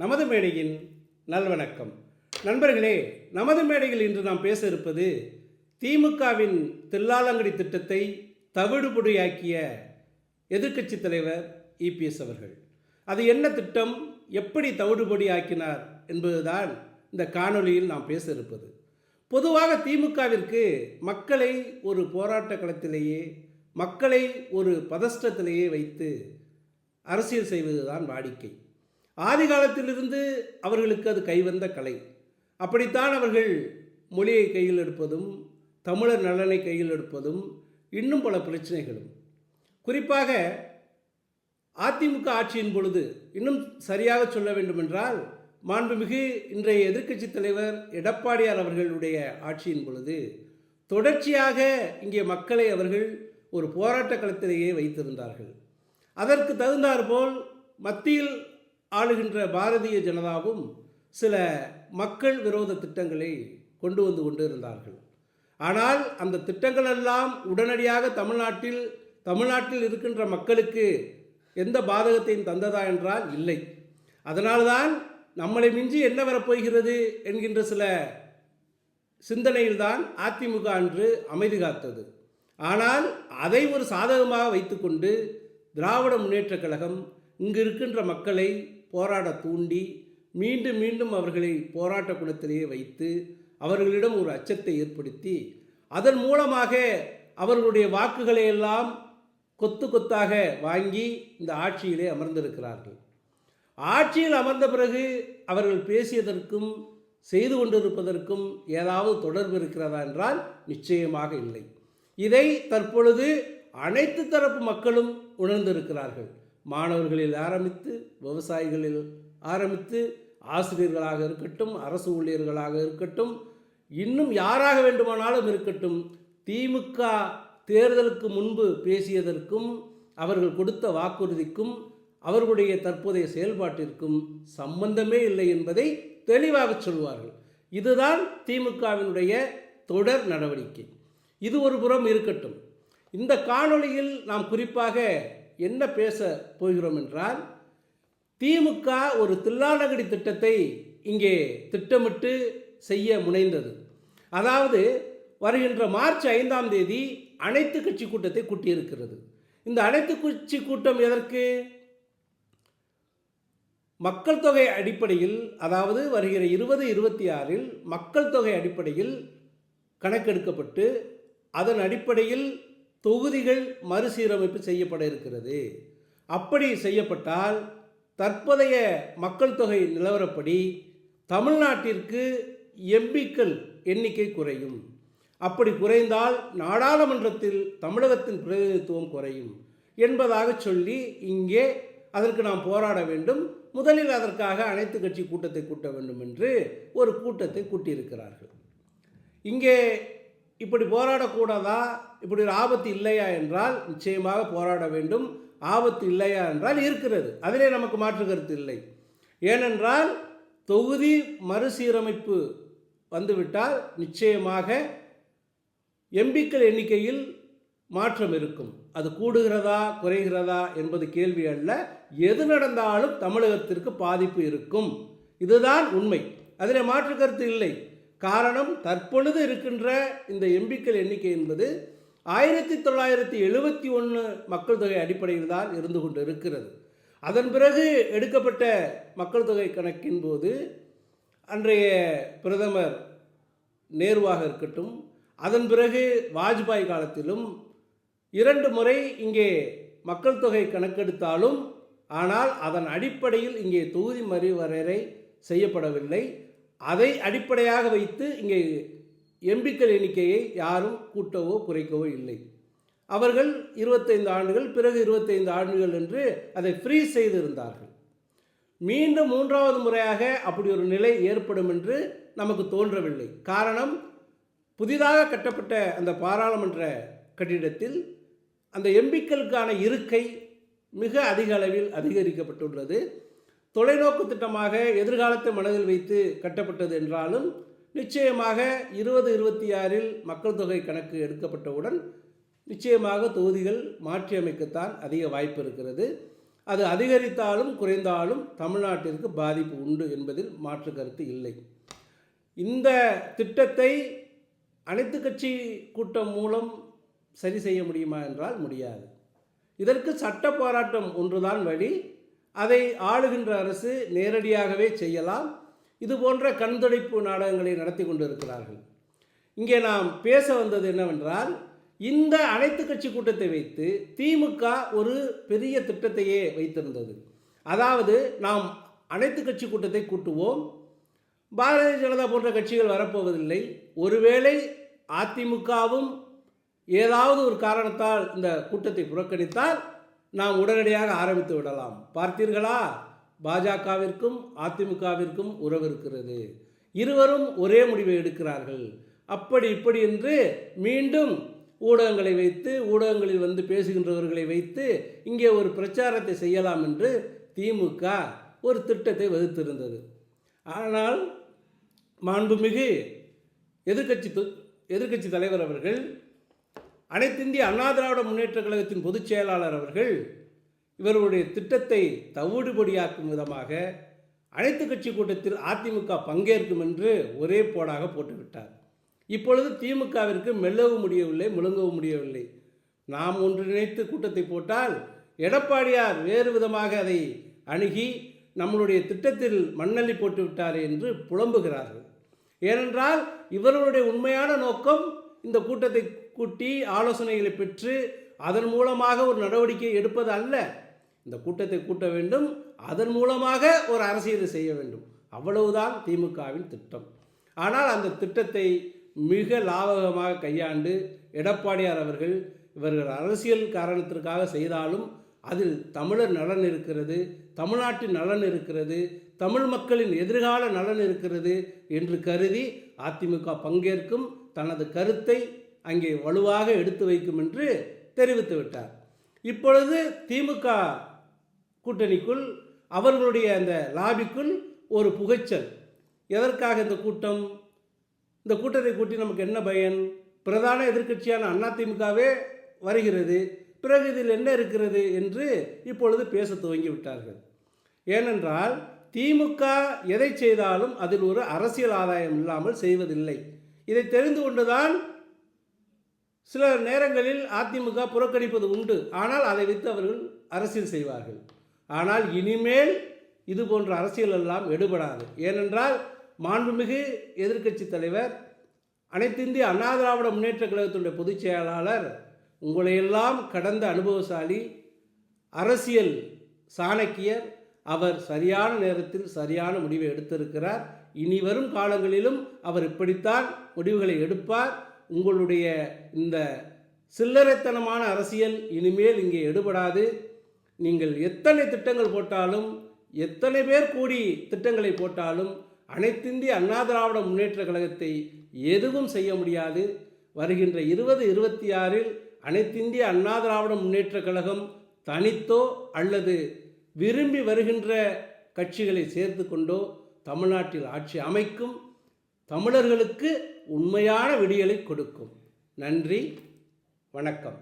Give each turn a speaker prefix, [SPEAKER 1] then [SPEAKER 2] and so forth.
[SPEAKER 1] நமது மேடையின் நல்வணக்கம். நண்பர்களே நமது மேடையில் இன்று நாம் பேச இருப்பது திமுகவின் தில்லாலங்கடி திட்டத்தை தவிடுபொடியாக்கிய எதிர்க்கட்சி தலைவர் இபிஎஸ் அவர்கள். அது என்ன திட்டம்? எப்படி தவிடுபொடி ஆக்கினார் என்பதுதான் இந்த காணொலியில் நாம் பேச இருப்பது. பொதுவாக திமுகவிற்கு மக்களை ஒரு போராட்ட களத்திலேயே மக்களை ஒரு பதஷ்டத்திலேயே வைத்து அரசியல் செய்வதுதான் வாடிக்கை. ஆதி காலத்திலிருந்து அவர்களுக்கு அது கைவந்த கலை. அப்படித்தான் அவர்கள் மொழியை கையில் எடுப்பதும் தமிழர் நலனை கையில் எடுப்பதும் இன்னும் பல பிரச்சனைகளும். குறிப்பாக அதிமுக ஆட்சியின் பொழுது இன்னும் சரியாக சொல்ல வேண்டுமென்றால் மாண்புமிகு இன்றைய எதிர்க்கட்சி தலைவர் எடப்பாடியார் அவர்களுடைய ஆட்சியின் பொழுது தொடர்ச்சியாக இங்கே மக்களை அவர்கள் ஒரு போராட்ட களத்திலேயே வைத்திருந்தார்கள். அதற்கு தகுந்தாற்போல் மத்தியில் ஆளுகின்ற பாரதிய ஜனதாவும் சில மக்கள் விரோத திட்டங்களை கொண்டு வந்து கொண்டு இருந்தார்கள் ஆனால் அந்த திட்டங்களெல்லாம் உடனடியாக தமிழ்நாட்டில் தமிழ்நாட்டில் இருக்கின்ற மக்களுக்கு எந்த பாதகத்தையும் தந்ததா என்றால் இல்லை. அதனால்தான் நம்மளை மிஞ்சி என்ன வரப்போகிறது என்கின்ற சில சிந்தனையில்தான் அதிமுக அன்று அமைதி காத்தது. ஆனால் அதை ஒரு சாதகமாக வைத்துக்கொண்டு திராவிட முன்னேற்றக் கழகம் இங்கு இருக்கின்ற மக்களை போராட தூண்டி மீண்டும் மீண்டும் அவர்களை போராட்ட குணத்திலேயே வைத்து அவர்களிடம் ஒரு அச்சத்தை ஏற்படுத்தி அதன் மூலமாக அவர்களுடைய வாக்குகளை எல்லாம் கொத்து கொத்தாக வாங்கி இந்த ஆட்சியிலே அமர்ந்திருக்கிறார்கள். ஆட்சியில் அமர்ந்த பிறகு அவர்கள் பேசியதற்கும் செய்து கொண்டிருப்பதற்கும் ஏதாவது தொடர்பு இருக்கிறதா என்றால் நிச்சயமாக இல்லை. இதை தற்பொழுது அனைத்து தரப்பு மக்களும் உணர்ந்திருக்கிறார்கள். மாணவர்களில் ஆரம்பித்து விவசாயிகளில் ஆரம்பித்து ஆசிரியர்களாக இருக்கட்டும் அரசு ஊழியர்களாக இருக்கட்டும் இன்னும் யாராக வேண்டுமானாலும் இருக்கட்டும் திமுக தேர்தலுக்கு முன்பு பேசியதற்கும் அவர்கள் கொடுத்த வாக்குறுதிக்கும் அவர்களுடைய தற்போதைய செயல்பாட்டிற்கும் சம்பந்தமே இல்லை என்பதை தெளிவாக சொல்வார்கள். இதுதான் திமுகவினுடைய தொடர் நடவடிக்கை. இது ஒரு புறம் இருக்கட்டும். இந்த காணொளியில் நாம் குறிப்பாக என்ன பேச போகிறோம் என்றால் திமுக ஒரு தில்லாநகரி திட்டத்தை இங்கே திட்டமிட்டு செய்ய முனைந்தது. அதாவது வருகின்ற மார்ச் ஐந்தாம் தேதி அனைத்து கட்சி கூட்டத்தை கூட்டியிருக்கிறது. இந்த அனைத்து கட்சி கூட்டம் எதற்கு? மக்கள் தொகை அடிப்படையில் அதாவது வருகிற இருபது இருபத்தி ஆறில் மக்கள் தொகை அடிப்படையில் கணக்கெடுக்கப்பட்டு அதன் அடிப்படையில் தொகுதிகள் மறுசீரமைப்பு செய்யப்பட இருக்கிறது. அப்படி செய்யப்பட்டால் தற்போதைய மக்கள் தொகை நிலவரப்படி தமிழ்நாட்டிற்கு எம்பிக்கள் எண்ணிக்கை குறையும். அப்படி குறைந்தால் நாடாளுமன்றத்தில் தமிழகத்தின் பிரதிநிதித்துவம் குறையும் என்பதாக சொல்லி இங்கே அதற்கு நாம் போராட வேண்டும். முதலில் அதற்காக அனைத்து கட்சி கூட்டத்தை கூட்ட வேண்டும் என்று ஒரு கூட்டத்தை கூட்டியிருக்கிறார்கள். இங்கே இப்படி போராடக்கூடாதா? இப்படி ஒரு ஆபத்து இல்லையா என்றால் நிச்சயமாக போராட வேண்டும். ஆபத்து இல்லையா என்றால் இருக்கிறது. அதிலே நமக்கு மாற்று கருத்து இல்லை. ஏனென்றால் தொகுதி மறுசீரமைப்பு வந்துவிட்டால் நிச்சயமாக எம்பிக்கள் எண்ணிக்கையில் மாற்றம் இருக்கும். அது கூடுகிறதா குறைகிறதா என்பது கேள்வி அல்ல. எது நடந்தாலும் தமிழகத்திற்கு பாதிப்பு இருக்கும். இதுதான் உண்மை. அதில் மாற்று கருத்து இல்லை. காரணம் தற்பொழுது இருக்கின்ற இந்த எம்பிக்கள் எண்ணிக்கை என்பது ஆயிரத்தி தொள்ளாயிரத்தி எழுபத்தி ஒன்று மக்கள் தொகை அடிப்படையில் தான் இருந்து கொண்டு இருக்கிறது அதன் பிறகு எடுக்கப்பட்ட மக்கள் தொகை கணக்கின் போது அன்றைய பிரதமர் நேருவாக இருக்கட்டும் அதன் பிறகு வாஜ்பாய் காலத்திலும் இரண்டு முறை இங்கே மக்கள் தொகை கணக்கெடுத்தாலும் ஆனால் அதன் அடிப்படையில் இங்கே தொகுதி மறுவரையறை செய்யப்படவில்லை. அதை அடிப்படையாக வைத்து இங்கே எம்பிக்கள் எண்ணிக்கையை யாரும் கூட்டவோ குறைக்கவோ இல்லை. அவர்கள் இருபத்தைந்து ஆண்டுகள் பிறகு இருபத்தைந்து ஆண்டுகள் என்று அதை ஃப்ரீஸ் செய்திருந்தார்கள். மீண்டும் மூன்றாவது முறையாக அப்படி ஒரு நிலை ஏற்படும் என்று நமக்கு தோன்றவில்லை. காரணம் புதிதாக கட்டப்பட்ட அந்த பாராளுமன்ற கட்டிடத்தில் அந்த எம்பிக்களுக்கான இருக்கை மிக அதிக அளவில் அதிகரிக்கப்பட்டுள்ளது. தொலைநோக்கு திட்டமாக எதிர்காலத்தை மனதில் வைத்து கட்டப்பட்டது என்றாலும் நிச்சயமாக இருபது இருபத்தி ஆறில் மக்கள் தொகை கணக்கு எடுக்கப்பட்டவுடன் நிச்சயமாக தொகுதிகள் மாற்றியமைக்கத்தான் அதிக வாய்ப்பு இருக்கிறது. அது அதிகரித்தாலும் குறைந்தாலும் தமிழ்நாட்டிற்கு பாதிப்பு உண்டு என்பதில் மாற்று கருத்து இல்லை. இந்த திட்டத்தை அனைத்து கட்சி கூட்டம் மூலம் சரி செய்ய முடியுமா என்றால் முடியாது. இதற்கு சட்ட போராட்டம் ஒன்றுதான் வழி. அதை ஆளுகின்ற அரசு நேரடியாகவே செய்யலாம். இது போன்ற கண்துடைப்பு நாடகங்களை நடத்தி கொண்டிருக்கிறார்கள். இங்கே நாம் பேச வந்தது என்னவென்றால் இந்த அனைத்து கட்சி கூட்டத்தை வைத்து திமுக ஒரு பெரிய திட்டத்தையே வைத்திருந்தது. அதாவது நாம் அனைத்து கட்சி கூட்டத்தை கூட்டுவோம் பாரதிய ஜனதா போன்ற கட்சிகள் வரப்போவதில்லை. ஒருவேளை அதிமுகவும் ஏதாவது ஒரு காரணத்தால் இந்த கூட்டத்தை புறக்கணித்தால் நாம் உடனடியாக ஆரம்பித்து விடலாம். பார்த்தீர்களா? பாஜகவிற்கும் அதிமுகவிற்கும் உறவு இருக்கிறது. இருவரும் ஒரே முடிவை எடுக்கிறார்கள். அப்படி இப்படி என்று மீண்டும் ஊடகங்களை வைத்து ஊடகங்களில் வந்து பேசுகின்றவர்களை வைத்து இங்கே ஒரு பிரச்சாரத்தை செய்யலாம் என்று திமுக ஒரு திட்டத்தை வகுத்திருந்தது. ஆனால் மாண்புமிகு எதிர்கட்சி எதிர்க்கட்சி தலைவர் அவர்கள் அனைத்திந்திய அண்ணா திராவிட முன்னேற்ற கழகத்தின் பொதுச் செயலாளர் அவர்கள் இவர்களுடைய திட்டத்தை தவிடுபடியாக்கும் விதமாக அனைத்து கட்சி கூட்டத்தில் அதிமுக பங்கேற்கும் என்று ஒரே போடாக போட்டுவிட்டார். இப்பொழுது திமுகவிற்கு மெல்லவும் முடியவில்லை முழுங்கவும் முடியவில்லை. நாம் ஒன்றிணைத்து கூட்டத்தை போட்டால் எடப்பாடியார் வேறு விதமாக அதை அணுகி நம்மளுடைய திட்டத்தில் மண்ணள்ளி போட்டு விட்டாரே என்று புலம்புகிறார்கள். ஏனென்றால் இவர்களுடைய உண்மையான நோக்கம் இந்த கூட்டத்தை கூட்டி ஆலோசனைகளை பெற்று அதன் மூலமாக ஒரு நடவடிக்கை எடுப்பது அல்ல. இந்த கூட்டத்தை கூட்ட வேண்டும். அதன் மூலமாக ஒரு அரசியலை செய்ய வேண்டும். அவ்வளவுதான் திமுகவின் திட்டம். ஆனால் அந்த திட்டத்தை மிக லாபகமாக கையாண்டு எடப்பாடியார் அவர்கள் இவர்கள் அரசியல் காரணத்திற்காக செய்தாலும் அதில் தமிழர் நலன் இருக்கிறது தமிழ்நாட்டின் நலன் இருக்கிறது தமிழ் மக்களின் எதிர்கால நலன் இருக்கிறது என்று கருதி அதிமுக பங்கேற்கும் தனது கருத்தை அங்கே வலுவாக எடுத்து வைக்கும் என்று தெரிவித்து விட்டார். இப்பொழுது திமுக கூட்டணிக்குள் அவர்களுடைய அந்த லாபிக்குள் ஒரு புகைச்சல். எதற்காக இந்த கூட்டம்? இந்த கூட்டத்தை கூட்டி நமக்கு என்ன பயன்? பிரதான எதிர்க்கட்சியான அதிமுகவே வருகிறது. பிறகு இதில் என்ன இருக்கிறது என்று இப்பொழுது பேச துவங்கி விட்டார்கள் ஏனென்றால் திமுக எதை செய்தாலும் அதில் ஒரு அரசியல் ஆதாயம் இல்லாமல் செய்வதில்லை. இதை தெரிந்து கொண்டுதான் சில நேரங்களில் அதிமுக புறக்கணிப்பது உண்டு. ஆனால் அதை வைத்து அவர்கள் அரசியல் செய்வார்கள். ஆனால் இனிமேல் இது போன்ற அரசியல் எல்லாம் எடுபடாது. ஏனென்றால் மாண்புமிகு எதிர்க்கட்சி தலைவர் அனைத்து இந்திய அண்ணா திராவிட முன்னேற்ற கழகத்தினுடைய பொதுச் செயலாளர் உங்களையெல்லாம் கடந்த அனுபவசாலி அரசியல் சாணக்கியர் அவர் சரியான நேரத்தில் சரியான முடிவை எடுத்திருக்கிறார். இனி வரும் காலங்களிலும் அவர் இப்படித்தான் முடிவுகளை எடுப்பார். உங்களுடைய இந்த சில்லறைத்தனமான அரசியல் இனிமேல் இங்கே எடுபடாது. நீங்கள் எத்தனை திட்டங்கள் போட்டாலும் எத்தனை பேர் கூடி திட்டங்களை போட்டாலும் அனைத்திந்திய அண்ணா திராவிட முன்னேற்ற கழகத்தை எதுவும் செய்ய முடியாது. வருகின்ற இருபது இருபத்தி ஆறில் அனைத்திந்திய அண்ணா திராவிட முன்னேற்ற கழகம் தனித்தோ அல்லது விரும்பி வருகின்ற கட்சிகளை சேர்த்து கொண்டோ தமிழ்நாட்டில் ஆட்சி அமைக்கும் தமிழர்களுக்கு உண்மையான விடியலை கொடுக்கும். நன்றி வணக்கம்.